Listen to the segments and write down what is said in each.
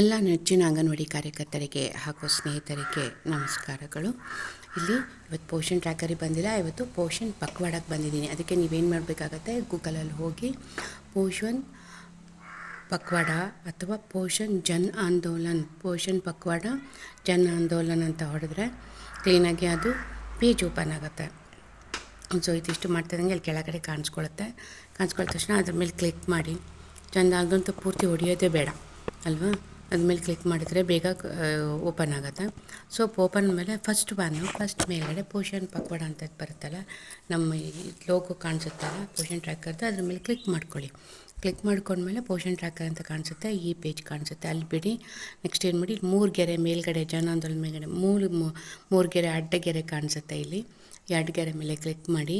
ಎಲ್ಲ ನೆಚ್ಚಿನ ಅಂಗನವಾಡಿ ಕಾರ್ಯಕರ್ತರಿಗೆ ಹಾಗೂ ಸ್ನೇಹಿತರಿಗೆ ನಮಸ್ಕಾರಗಳು. ಇಲ್ಲಿ ಇವತ್ತು ಪೋಷನ್ ಟ್ರ್ಯಾಕರಿಗೆ ಬಂದಿಲ್ಲ, ಇವತ್ತು ಪೋಷನ್ ಪಕ್ವಾಡಕ್ಕೆ ಬಂದಿದ್ದೀನಿ. ಅದಕ್ಕೆ ನೀವೇನು ಮಾಡಬೇಕಾಗತ್ತೆ ಗೂಗಲಲ್ಲಿ ಹೋಗಿ ಪೋಷನ್ ಪಕ್ವಾಡ ಅಥವಾ ಪೋಷನ್ ಜನ್ ಆಂದೋಲನ್ ಪೋಷನ್ ಪಕ್ವಾಡ, ಜನ್ ಆಂದೋಲನ್ ಅಂತ ಹೊಡೆದ್ರೆ ಕ್ಲೀನಾಗಿ ಅದು ಪೇಜ್ ಓಪನ್ ಆಗುತ್ತೆ. ಸೊ ಇದಿಷ್ಟು ಮಾಡ್ತಿದ್ದಂಗೆ ಅಲ್ಲಿ ಕೆಳಗಡೆ ಕಾಣಿಸ್ಕೊಳುತ್ತೆ. ಕಾಣಿಸ್ಕೊಳ್ಳೋ ತಕ್ಷಣ ಅದ್ರ ಮೇಲೆ ಕ್ಲಿಕ್ ಮಾಡಿ. ಚಂದ ಅದಂತೂ ಪೂರ್ತಿ ಹೊಡೆಯೋದೇ ಬೇಡ, ಅಲ್ವಾ? ಅದ್ರ ಮೇಲೆ ಕ್ಲಿಕ್ ಮಾಡಿದರೆ ಬೇಗ ಓಪನ್ ಆಗುತ್ತೆ. ಸೊ ಓಪನ್ ಮೇಲೆ ಫಸ್ಟ್ ಬಾನು ಫಸ್ಟ್ ಮೇಲ್ಗಡೆ ಪೋಷನ್ ಪಕ್ವಾಡ ಅಂತ ಬರುತ್ತಲ್ಲ, ನಮ್ಮ ಲೋಗೋ ಕಾಣಿಸುತ್ತಲ್ಲ ಪೋಷನ್ ಟ್ರ್ಯಾಕರ್ದು ಅದ್ರ ಮೇಲೆ ಕ್ಲಿಕ್ ಮಾಡ್ಕೊಳ್ಳಿ. ಕ್ಲಿಕ್ ಮಾಡ್ಕೊಂಡ್ಮೇಲೆ ಪೋಷನ್ ಟ್ರ್ಯಾಕರ್ ಅಂತ ಕಾಣಿಸುತ್ತೆ, ಈ ಪೇಜ್ ಕಾಣಿಸುತ್ತೆ. ಅಲ್ಲಿ ಬಿಡಿ ನೆಕ್ಸ್ಟ್ ಏನು ಮಾಡಿ ಮೂರು ಗೆರೆ ಮೇಲ್ಗಡೆ, ಜನಾಂದೋಲನ ಮೇಲ್ಗಡೆ, ಮೂರು ಮೂರು ಗೆರೆ ಅಡ್ಡ ಗೆರೆ ಕಾಣಿಸುತ್ತೆ ಇಲ್ಲಿ. ಎರಡು ಅಡ್ಡಗೆರೆ ಮೇಲೆ ಕ್ಲಿಕ್ ಮಾಡಿ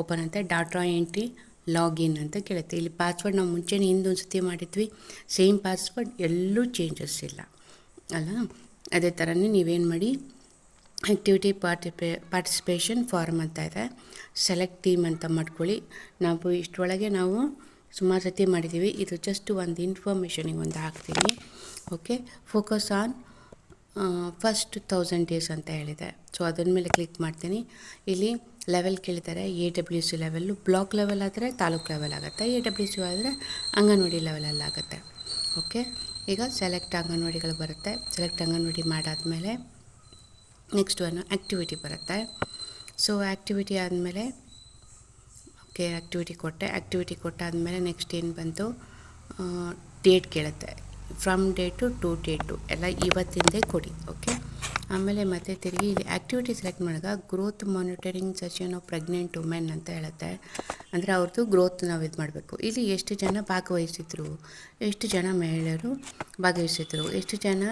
ಓಪನ್ ಅಂತ ಡಾಟಾ ಎಂಟ್ರಿ ಲಾಗಿನ್ ಅಂತ ಕೇಳುತ್ತೆ. ಇಲ್ಲಿ ಪಾಸ್ವರ್ಡ್ ನಾವು ಮುಂಚೆನೇ ಹಿಂದೊಂದು ಸತಿ ಮಾಡಿದ್ವಿ. ಸೇಮ್ ಪಾಸ್ವರ್ಡ್ ಎಲ್ಲೂ ಚೇಂಜಸ್ ಇಲ್ಲ. ಅಲ್ಲ? ಅದೇ ಥರನೇ ನೀವೇನು ಮಾಡಿ? ಆ್ಯಕ್ಟಿವಿಟಿ ಪಾರ್ಟಿಪೇ ಪಾರ್ಟಿಸಿಪೇಷನ್ ಫಾರ್ಮ್ ಅಂತ ಇದೆ. ಸೆಲೆಕ್ಟ್ ಟೀಮ್ ಅಂತ ಮಾಡ್ಕೊಳ್ಳಿ. ನಾವು ಇಷ್ಟರೊಳಗೆ ನಾವು ಸುಮಾರು ಸತಿ ಮಾಡಿದ್ದೀವಿ. ಇದು ಜಸ್ಟ್ ಒಂದು ಇನ್ಫಾರ್ಮೇಷನಿಗೆ ಒಂದು ಹಾಕ್ತೀನಿ. Okay focus on first thousand days ಅಂತ ಹೇಳಿದೆ. ಸೊ ಅದನ್ನ ಮೇಲೆ ಕ್ಲಿಕ್ ಮಾಡ್ತೀನಿ. ಇಲ್ಲಿ ಲೆವೆಲ್ ಕೇಳಿದ್ದಾರೆ A W C level block level ಆದರೆ ತಾಲೂಕು ಲೆವೆಲ್ ಆಗುತ್ತೆ ಎ ಡಬ್ಲ್ಯೂ ಸಿ ಆದರೆ ಅಂಗನವಾಡಿ ಲೆವೆಲಲ್ಲಿ ಆಗುತ್ತೆ. ಓಕೆ ಈಗ ಸೆಲೆಕ್ಟ್ ಅಂಗನವಾಡಿಗಳು ಬರುತ್ತೆ. ಸೆಲೆಕ್ಟ್ ಅಂಗನವಾಡಿ ಮಾಡಾದಮೇಲೆ ನೆಕ್ಸ್ಟ್ ಒನ್ ಆ್ಯಕ್ಟಿವಿಟಿ ಬರುತ್ತೆ. ಸೊ ಆ್ಯಕ್ಟಿವಿಟಿ ಆದಮೇಲೆ ಓಕೆ ಆ್ಯಕ್ಟಿವಿಟಿ ಕೊಟ್ಟೆ. ಆ್ಯಕ್ಟಿವಿಟಿ ಕೊಟ್ಟಾದಮೇಲೆ ನೆಕ್ಸ್ಟ್ ಏನು ಬಂತು? ಡೇಟ್ ಕೇಳುತ್ತೆ. ಫ್ರಮ್ ಡೇಟು ಟು ಡೇಟು ಎಲ್ಲ ಇವತ್ತಿಂದೇ ಕೊಡಿ. ಓಕೆ ಆಮೇಲೆ ಮತ್ತೆ ತಿರುಗಿ ಇಲ್ಲಿ ಆ್ಯಕ್ಟಿವಿಟಿ ಸೆಲೆಕ್ಟ್ ಮಾಡಿದಾಗ growth monitoring session of pregnant women ಅಂತ ಹೇಳುತ್ತೆ. ಅಂದರೆ ಅವ್ರದ್ದು ಗ್ರೋತ್ ನಾವು ಇದು ಮಾಡಬೇಕು. ಇಲ್ಲಿ ಎಷ್ಟು ಜನ ಭಾಗವಹಿಸಿದ್ರು ಎಷ್ಟು ಜನ ಮಹಿಳೆಯರು ಭಾಗವಹಿಸಿದ್ರು ಎಷ್ಟು ಜನ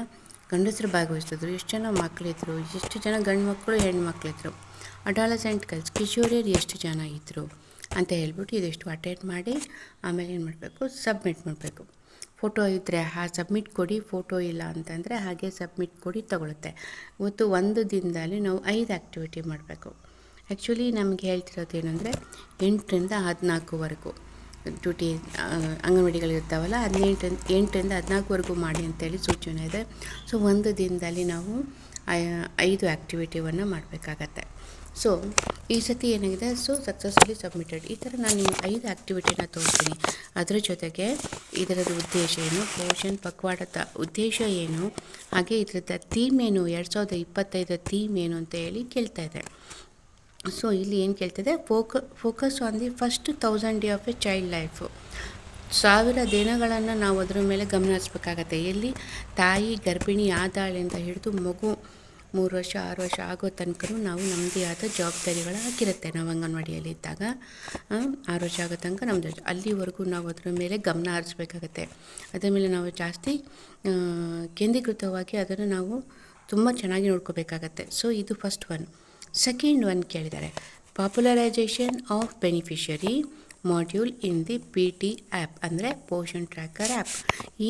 ಗಂಡಸರು ಭಾಗವಹಿಸಿದ್ರು ಎಷ್ಟು ಜನ ಮಕ್ಕಳಿದ್ರು ಎಷ್ಟು ಜನ ಗಂಡು ಮಕ್ಕಳು ಹೆಣ್ಮಕ್ಳಿದ್ರು ಅಡಾಲಸೆಂಟ್ ಗರ್ಲ್ಸ್ ಕಿಶೋರಿಯರು ಎಷ್ಟು ಜನ ಇದ್ದರು ಅಂತ ಹೇಳ್ಬಿಟ್ಟು ಇದೆಷ್ಟು ಅಟೆಂಡ್ ಮಾಡಿ ಆಮೇಲೆ ಏನು ಮಾಡಬೇಕು? ಸಬ್ಮಿಟ್ ಮಾಡಬೇಕು. ಫೋಟೋ ಇದ್ದರೆ ಹಾ ಸಬ್ಮಿಟ್ ಕೊಡಿ, ಫೋಟೋ ಇಲ್ಲ ಅಂತಂದರೆ ಹಾಗೆ ಸಬ್ಮಿಟ್ ಕೊಡಿ ತಗೊಳುತ್ತೆ. ಮತ್ತು ಒಂದು ದಿನದಲ್ಲಿ ನಾವು ಐದು ಆ್ಯಕ್ಟಿವಿಟಿ ಮಾಡಬೇಕು. ಆ್ಯಕ್ಚುಲಿ ನಮಗೆ ಹೇಳ್ತಿರೋದು ಏನಂದರೆ ಎಂಟರಿಂದ ಹದಿನಾಲ್ಕುವರೆಗೂ ಡ್ಯೂಟಿ ಅಂಗನವಾಡಿಗಳಿರ್ತಾವಲ್ಲ ಹದಿನೆಂಟು ಎಂಟರಿಂದ ಹದಿನಾಲ್ಕುವರೆಗೂ ಮಾಡಿ ಅಂತೇಳಿ ಸೂಚನೆ ಇದೆ. ಸೊ ಒಂದು ದಿನದಲ್ಲಿ ನಾವು ಐದು ಆ್ಯಕ್ಟಿವಿಟಿವನ್ನು ಮಾಡಬೇಕಾಗತ್ತೆ. ಸೊ ಈ ಸತಿ ಏನಾಗಿದೆ? ಸೊ ಸಕ್ಸಸ್ಫುಲಿ ಸಬ್ಮಿಟೆಡ್ ಈ ಥರ ನಾನು ನಿಮ್ಮ ಐದು ಆ್ಯಕ್ಟಿವಿಟಿನ ತೋರಿಸ್ತೀನಿ. ಅದರ ಜೊತೆಗೆ ಇದರದ್ದು ಉದ್ದೇಶ ಏನು? ಪೋಷನ್ ಪಕ್ವಾಡದ ಉದ್ದೇಶ ಏನು? ಹಾಗೆ ಇದರದ ಥೀಮ್ ಏನು? ಎರಡು ಸಾವಿರದ ಇಪ್ಪತ್ತೈದರ ಥೀಮ್ ಏನು ಅಂತ ಹೇಳಿ ಕೇಳ್ತಾ ಇದೆ. ಸೊ ಇಲ್ಲಿ ಏನು ಕೇಳ್ತಿದೆ ಫೋಕ focus on the first thousand day of a child life ಸಾವಿರ ದಿನಗಳನ್ನು ನಾವು ಅದರ ಮೇಲೆ ಗಮನ ಹರಿಸ್ಬೇಕಾಗತ್ತೆ ಎಲ್ಲಿ? ತಾಯಿ ಗರ್ಭಿಣಿ ಆದಾಳೆ ಅಂತ ಹಿಡಿದು ಮಗು ಮೂರು ವರ್ಷ, ಆರು ವರ್ಷ ಆಗೋ ತನಕ ನಾವು ನಮ್ಮದೇ ಆದ ಜವಾಬ್ದಾರಿಗಳು ಹಾಕಿರುತ್ತೆ ನಾವು ಅಂಗನವಾಡಿಯಲ್ಲಿ ಇದ್ದಾಗ ಆರು ವರ್ಷ ಆಗೋ ತನಕ ನಮ್ಮದು ಅಲ್ಲಿವರೆಗೂ ನಾವು ಅದರ ಮೇಲೆ ಗಮನ ಹರಿಸ್ಬೇಕಾಗತ್ತೆ. ಅದರ ಮೇಲೆ ನಾವು ಜಾಸ್ತಿ ಕೇಂದ್ರೀಕೃತವಾಗಿ ಅದನ್ನು ನಾವು ತುಂಬ ಚೆನ್ನಾಗಿ ನೋಡ್ಕೋಬೇಕಾಗತ್ತೆ. ಸೊ ಇದು ಫಸ್ಟ್ ಒನ್ ಸೆಕೆಂಡ್ ಒನ್ ಕೇಳಿದ್ದಾರೆ. Popularisation of beneficiary module in the P T app ಅಂದರೆ ಪೋಷನ್ ಟ್ರ್ಯಾಕರ್ ಆ್ಯಪ್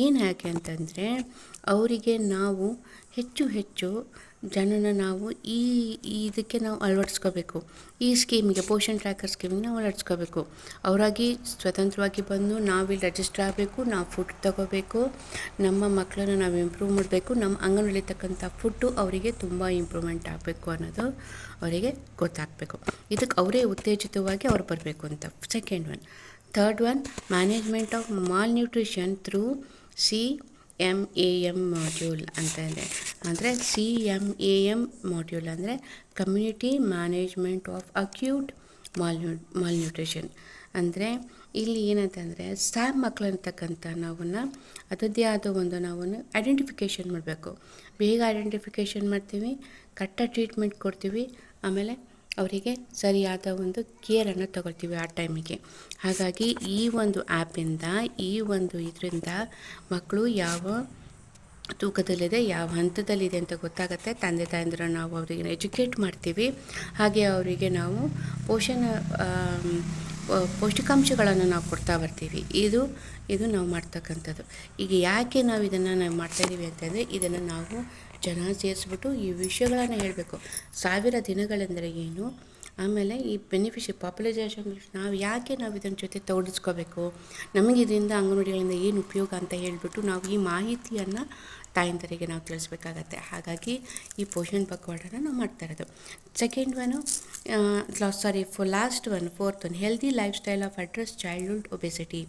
ಏನು ಯಾಕೆ ಅಂತಂದರೆ, ಅವರಿಗೆ ನಾವು ಹೆಚ್ಚು ಹೆಚ್ಚು ಜನನ ನಾವು ಈ ಇದಕ್ಕೆ ನಾವು ಅಳವಡಿಸ್ಕೋಬೇಕು. ಈ ಸ್ಕೀಮಿಗೆ ಪೋಷನ್ ಟ್ರ್ಯಾಕರ್ ಸ್ಕೀಮಿಗೆ ನಾವು ಅಳವಡಿಸ್ಕೋಬೇಕು. ಅವರಾಗಿ ಸ್ವತಂತ್ರವಾಗಿ ಬಂದು ನಾವಿಲ್ಲಿ ರಿಜಿಸ್ಟರ್ ಆಗಬೇಕು, ನಾವು ಫುಡ್ ತಗೋಬೇಕು, ನಮ್ಮ ಮಕ್ಕಳನ್ನು ನಾವು ಇಂಪ್ರೂವ್ ಮಾಡಬೇಕು, ನಮ್ಮ ಅಂಗನಲ್ಲಿರ್ತಕ್ಕಂಥ ಫುಡ್ಡು ಅವರಿಗೆ ತುಂಬ ಇಂಪ್ರೂವ್ಮೆಂಟ್ ಆಗಬೇಕು ಅನ್ನೋದು ಅವರಿಗೆ ಗೊತ್ತಾಗಬೇಕು. ಇದಕ್ಕೆ ಅವರೇ ಉತ್ತೇಜಿತವಾಗಿ ಅವ್ರು ಬರಬೇಕು ಅಂತ. Second one. Third one, management of mal nutrition through C M A M module ಅಂತ ಇದೆ. ಅಂದರೆ C M A M module ಅಂದರೆ community management of acute ಮಾಲ್ಯೂ malnutrition ಅಂದರೆ ಇಲ್ಲಿ ಏನಂತಂದರೆ ಸ್ಯಾಮ್ ಮಕ್ಕಳಿರ್ತಕ್ಕಂಥ ನಾವನ್ನ ಅದರದ್ದೇ ಆದ ಒಂದು ನಾವನ್ನು ಐಡೆಂಟಿಫಿಕೇಷನ್ ಮಾಡಬೇಕು. ಬೇಗ ಐಡೆಂಟಿಫಿಕೇಷನ್ ಮಾಡ್ತೀವಿ ಕರೆಕ್ಟಾಗಿ ಟ್ರೀಟ್ಮೆಂಟ್ ಕೊಡ್ತೀವಿ, ಆಮೇಲೆ ಅವರಿಗೆ ಸರಿಯಾದ ಒಂದು ಕೇರನ್ನು ತಗೊಳ್ತೀವಿ ಆ ಟೈಮಿಗೆ ಹಾಗಾಗಿ ಈ ಒಂದು ಆ್ಯಪಿಂದ ಈ ಒಂದು ಇದರಿಂದ ಮಕ್ಕಳು ಯಾವ ತೂಕದಲ್ಲಿದೆ, ಯಾವ ಹಂತದಲ್ಲಿದೆ ಅಂತ ಗೊತ್ತಾಗುತ್ತೆ. ತಂದೆ ತಾಯಂದಿರ ನಾವು ಅವರಿಗೆ ಎಜುಕೇಟ್ ಮಾಡ್ತೀವಿ. ಹಾಗೆ ಅವರಿಗೆ ನಾವು ಪೋಷಣ ಪೌಷ್ಟಿಕಾಂಶಗಳನ್ನು ನಾವು ಕೊಡ್ತಾ ಬರ್ತೀವಿ. ಇದು ಇದು ನಾವು ಮಾಡ್ತಕ್ಕಂಥದ್ದು. ಈಗ ಯಾಕೆ ನಾವು ಇದನ್ನು ನಾವು ಮಾಡ್ತಾಯಿದ್ದೀವಿ ಅಂತಂದರೆ, ಇದನ್ನು ನಾವು ಜನ ಸೇರಿಸ್ಬಿಟ್ಟು ಈ ವಿಷಯಗಳನ್ನು ಹೇಳಬೇಕು. ಸಾವಿರ ದಿನಗಳೆಂದರೆ ಏನು? ಆಮೇಲೆ ಈ ಬೆನಿಫಿಷಿ ಪಾಪ್ಯುಲೈಸೇಷನ್ ನಾವು ಯಾಕೆ ನಾವು ಇದನ್ನ ಜೊತೆ ತೋಡಿಸ್ಕೋಬೇಕು? ನಮಗೆ ಇದರಿಂದ ಅಂಗನವಾಡಿಗಳಿಂದ ಏನು ಉಪಯೋಗ ಅಂತ ಹೇಳಿಬಿಟ್ಟು ನಾವು ಈ ಮಾಹಿತಿಯನ್ನು ತಾಯಂದರಿಗೆ ನಾವು ತಿಳಿಸ್ಬೇಕಾಗತ್ತೆ. ಹಾಗಾಗಿ ಈ ಪೋಷಣ್ ಪಕ್ವಾಡನ ನಾವು ಮಾಡ್ತಾ ಇರೋದು. Second one sorry flow last one fourth one healthy life style of address childhood obesity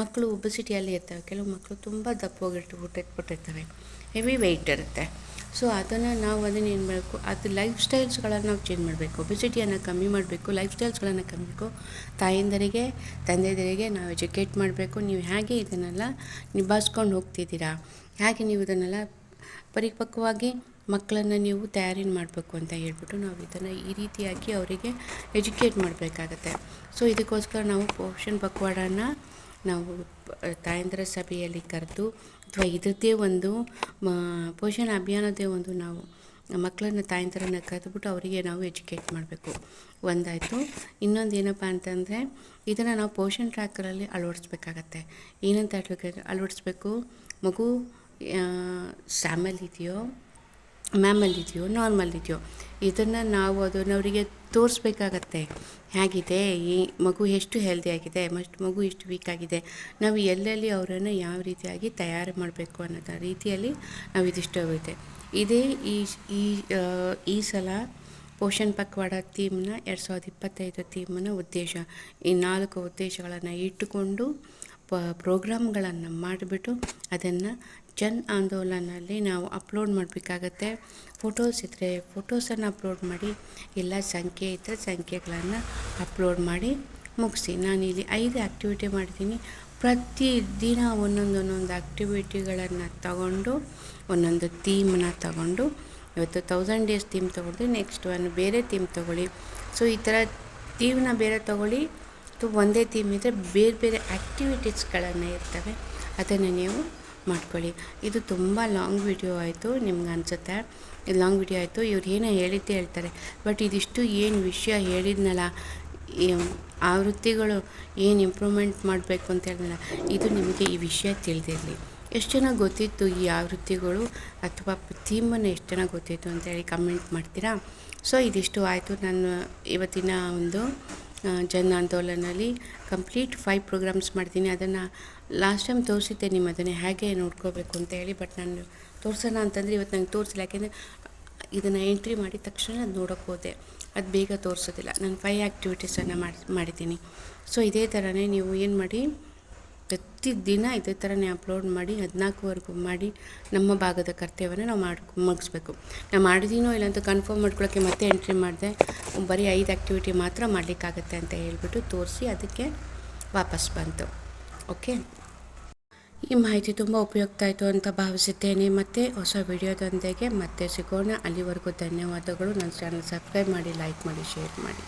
ಮಕ್ಕಳು ಒಬೆಸಿಟಿಯಲ್ಲಿ ಇರ್ತವೆ. ಕೆಲವು ಮಕ್ಕಳು ತುಂಬ ದಪ್ಪೋಗಿಟ್ಟು ಹುಟ್ಟಿಟ್ಬಿಟ್ಟಿರ್ತವೆ. ಹೆವಿ ವೆಯ್ಟ್ ಇರುತ್ತೆ. ಸೊ ಅದನ್ನು ನಾವು ಅದನ್ನು ಏನು ಮಾಡಬೇಕು, ಅದು ಲೈಫ್ ಸ್ಟೈಲ್ಸ್ಗಳನ್ನು ನಾವು ಚೇಂಜ್ ಮಾಡಬೇಕು. ಒಬಿಸಿಟಿಯನ್ನು ಕಮ್ಮಿ ಮಾಡಬೇಕು ಲೈಫ್ ಸ್ಟೈಲ್ಸ್ಗಳನ್ನು ಕಮ್ಮಿ ಮಾಡಬೇಕು. ತಾಯಂದರಿಗೆ, ತಂದೆಯರಿಗೆ ನಾವು ಎಜುಕೇಟ್ ಮಾಡಬೇಕು. ನೀವು ಹೇಗೆ ಇದನ್ನೆಲ್ಲ ನಿಭಾಯಿಸ್ಕೊಂಡು ಹೋಗ್ತಿದ್ದೀರಾ? ಹೇಗೆ ನೀವು ಇದನ್ನೆಲ್ಲ ಪರಿಪಕ್ವವಾಗಿ ಮಕ್ಕಳನ್ನು ನೀವು ತಯಾರಿ ಮಾಡಬೇಕು ಅಂತ ಹೇಳ್ಬಿಟ್ಟು ನಾವು ಇದನ್ನು ಈ ರೀತಿಯಾಗಿ ಅವರಿಗೆ ಎಜುಕೇಟ್ ಮಾಡಬೇಕಾಗತ್ತೆ. ಸೊ ಇದಕ್ಕೋಸ್ಕರ ನಾವು ಪೋಷನ್ ಪಕ್ವಾಡನ ನಾವು ತಾಯಂದ್ರ ಸಭೆಯಲ್ಲಿ ಕರೆದು, ಅಥವಾ ಇದರದ್ದೇ ಒಂದು ಪೋಷಣ ಅಭಿಯಾನದೇ ಒಂದು ನಾವು ಮಕ್ಕಳನ್ನ, ತಾಯಂದಿರನ್ನ ಕರೆದುಬಿಟ್ಟು ಅವರಿಗೆ ನಾವು ಎಜುಕೇಟ್ ಮಾಡಬೇಕು. ಒಂದಾಯಿತು. ಇನ್ನೊಂದು ಏನಪ್ಪ ಅಂತಂದರೆ, ಇದನ್ನು ನಾವು ಪೋಷಣ್ ಟ್ರ್ಯಾಕರಲ್ಲಿ ಅಳವಡಿಸ್ಬೇಕಾಗತ್ತೆ. ಏನಂತ ಅಳವಡಿಸ್ಬೇಕು, ಮಗು ಸ್ಯಾಮಲ್ ಇದೆಯೋ ಮ್ಯಾಮಲ್ ಇದೆಯೋ ನಾರ್ಮಲ್ ಇದೆಯೋ ಇದನ್ನು ನಾವು ಅದನ್ನು ಅವರಿಗೆ ತೋರಿಸ್ಬೇಕಾಗತ್ತೆ. ಹೇಗಿದೆ? ಈ ಮಗು ಎಷ್ಟು ಹೆಲ್ದಿ ಆಗಿದೆ? ಮಸ್ಟ್ ಮಗು ಎಷ್ಟು ವೀಕ್ ಆಗಿದೆ? ನಾವು ಎಲ್ಲೆಲ್ಲಿ ಅವರನ್ನು ಯಾವ ರೀತಿಯಾಗಿ ತಯಾರು ಮಾಡಬೇಕು ಅನ್ನೋದ ರೀತಿಯಲ್ಲಿ ನಾವು ಇದಿಷ್ಟು ಇದೆ ಇದೇ ಈ ಈ ಈ ಸಲ ಪೋಷಣ್ ಪಕ್ವಾಡ ಥೀಮ್ನ ಎರಡು ಸಾವಿರದ ಇಪ್ಪತ್ತೈದು ಥೀಮ್ನ ಉದ್ದೇಶ. ಈ ನಾಲ್ಕು ಉದ್ದೇಶಗಳನ್ನು ಇಟ್ಟುಕೊಂಡು ಪ ಪ್ರೋಗ್ರಾಮ್ಗಳನ್ನು ಮಾಡಿಬಿಟ್ಟು ಅದನ್ನು ಜನ್ ಆಂದೋಲನಲ್ಲಿ ನಾವು ಅಪ್ಲೋಡ್ ಮಾಡಬೇಕಾಗತ್ತೆ. ಫೋಟೋಸ್ ಇದ್ದರೆ ಫೋಟೋಸನ್ನು ಅಪ್ಲೋಡ್ ಮಾಡಿ, ಇಲ್ಲ ಸಂಖ್ಯೆ ಇದ್ದರೆ ಸಂಖ್ಯೆಗಳನ್ನು ಅಪ್ಲೋಡ್ ಮಾಡಿ ಮುಗಿಸಿ. ನಾನು ಇಲ್ಲಿ ಐದು ಆ್ಯಕ್ಟಿವಿಟಿ ಮಾಡ್ತೀನಿ. ಪ್ರತಿ ದಿನ ಒಂದೊಂದು ಒಂದೊಂದು ಆ್ಯಕ್ಟಿವಿಟಿಗಳನ್ನು ತಗೊಂಡು, ಒಂದೊಂದು ಥೀಮನ್ನ ತಗೊಂಡು, ಇವತ್ತು ತೌಸಂಡ್ ಡೇಸ್ ಥೀಮ್ ತೊಗೊಂಡು ನೆಕ್ಸ್ಟ್ ಒನ್ ಬೇರೆ ಥೀಮ್ ತೊಗೊಳ್ಳಿ. ಸೊ, ಈ ಥರ ಥೀಮ್ನ ಬೇರೆ ತೊಗೊಳ್ಳಿ. ಅಥವಾ ಒಂದೇ ಥೀಮ್ ಇದ್ದರೆ ಬೇರೆ ಬೇರೆ ಆ್ಯಕ್ಟಿವಿಟೀಸ್ಗಳನ್ನು ಇರ್ತವೆ. ಅದನ್ನು ನೀವು ಮಾಡ್ಕೊಳ್ಳಿ. ಇದು ತುಂಬ ಲಾಂಗ್ ವಿಡಿಯೋ ಆಯಿತು ನಿಮ್ಗೆ ಅನಿಸುತ್ತೆ. ಇದು ಲಾಂಗ್ ವಿಡಿಯೋ ಆಯಿತು, ಇವ್ರು ಏನೋ ಹೇಳಿದ್ದೇ ಹೇಳ್ತಾರೆ. ಬಟ್ ಇದಿಷ್ಟು ಏನು ವಿಷಯ ಹೇಳಿದ್ನಲ್ಲ ಆವೃತ್ತಿಗಳು ಏನು ಇಂಪ್ರೂವ್ಮೆಂಟ್ ಮಾಡಬೇಕು ಅಂತ ಹೇಳಿದ್ನಲ್ಲ, ಇದು ನಿಮಗೆ ಈ ವಿಷಯ ತಿಳಿದಿರಲಿ. ಎಷ್ಟು ಜನ ಗೊತ್ತಿತ್ತು ಈ ಆವೃತ್ತಿಗಳು ಅಥವಾ ಥೀಮನ್ನು ಎಷ್ಟು ಚೆನ್ನಾಗಿ ಗೊತ್ತಿತ್ತು ಅಂತೇಳಿ ಕಮೆಂಟ್ ಮಾಡ್ತೀರಾ? ಸೊ ಇದಿಷ್ಟು ಆಯಿತು ನಾನು ಇವತ್ತಿನ ಒಂದು ಜನ್ ಆಂದೋಲನಲ್ಲಿ ಕಂಪ್ಲೀಟ್ ಫೈವ್ ಪ್ರೋಗ್ರಾಮ್ಸ್ ಮಾಡ್ತೀನಿ. ಅದನ್ನು ಲಾಸ್ಟ್ ಟೈಮ್ ತೋರಿಸಿದ್ದೆ ನಿಮ್ಮ ಅದನ್ನು ಹೇಗೆ ನೋಡ್ಕೋಬೇಕು ಅಂತ ಹೇಳಿ ಬಟ್ ನಾನು ತೋರಿಸೋಣ ಅಂತಂದರೆ ಇವತ್ತು ನಂಗೆ ತೋರಿಸಿಲ್ಲ. ಯಾಕೆಂದರೆ ಇದನ್ನು ಎಂಟ್ರಿ ಮಾಡಿದ ತಕ್ಷಣ ಅದು ನೋಡೋಕ್ಕೆ ಹೋದೆ. ಅದು ಬೇಗ ತೋರಿಸೋದಿಲ್ಲ. ನಾನು ಫೈವ್ ಆ್ಯಕ್ಟಿವಿಟೀಸನ್ನು ಮಾಡಿ, ಮಾಡಿದ್ದೀನಿ. ಸೊ ಇದೇ ಥರನೇ ನೀವು ಏನು ಮಾಡಿ ಪ್ರತಿ ದಿನ ಇದೇ ಥರನೇ ಅಪ್ಲೋಡ್ ಮಾಡಿ ಹದಿನಾಲ್ಕುವರೆಗೂ ಮಾಡಿ ನಮ್ಮ ಭಾಗದ ಕರ್ತವ್ಯನ ನಾವು ಮಾಡಿ, ಮುಗಿಸ್ಬೇಕು. ನಾವು ಮಾಡಿದ್ದೀನೋ ಇಲ್ಲ ಅಂತ ಕನ್ಫರ್ಮ್ ಮಾಡ್ಕೊಳ್ಳೋಕ್ಕೆ ಮತ್ತೆ ಎಂಟ್ರಿ ಮಾಡಿದೆ, ಬರೀ ಐದು ಆ್ಯಕ್ಟಿವಿಟಿ ಮಾತ್ರ ಮಾಡಲಿಕ್ಕಾಗತ್ತೆ ಅಂತ ಹೇಳಿಬಿಟ್ಟು ತೋರಿಸಿ ಅದಕ್ಕೆ ವಾಪಸ್ ಬಂತು. ಓಕೆ ಈ ಮಾಹಿತಿ ತುಂಬ ಉಪಯುಕ್ತ ಆಯಿತು ಅಂತ ಭಾವಿಸುತ್ತೇನೆ. ಮತ್ತು ಹೊಸ ವಿಡಿಯೋದೊಂದಿಗೆ ಮತ್ತೆ ಸಿಗೋಣ. ಅಲ್ಲಿವರೆಗೂ ಧನ್ಯವಾದಗಳು. ನನ್ನ ಚಾನಲ್ ಸಬ್ಸ್ಕ್ರೈಬ್ ಮಾಡಿ ಲೈಕ್ ಮಾಡಿ ಶೇರ್ ಮಾಡಿ.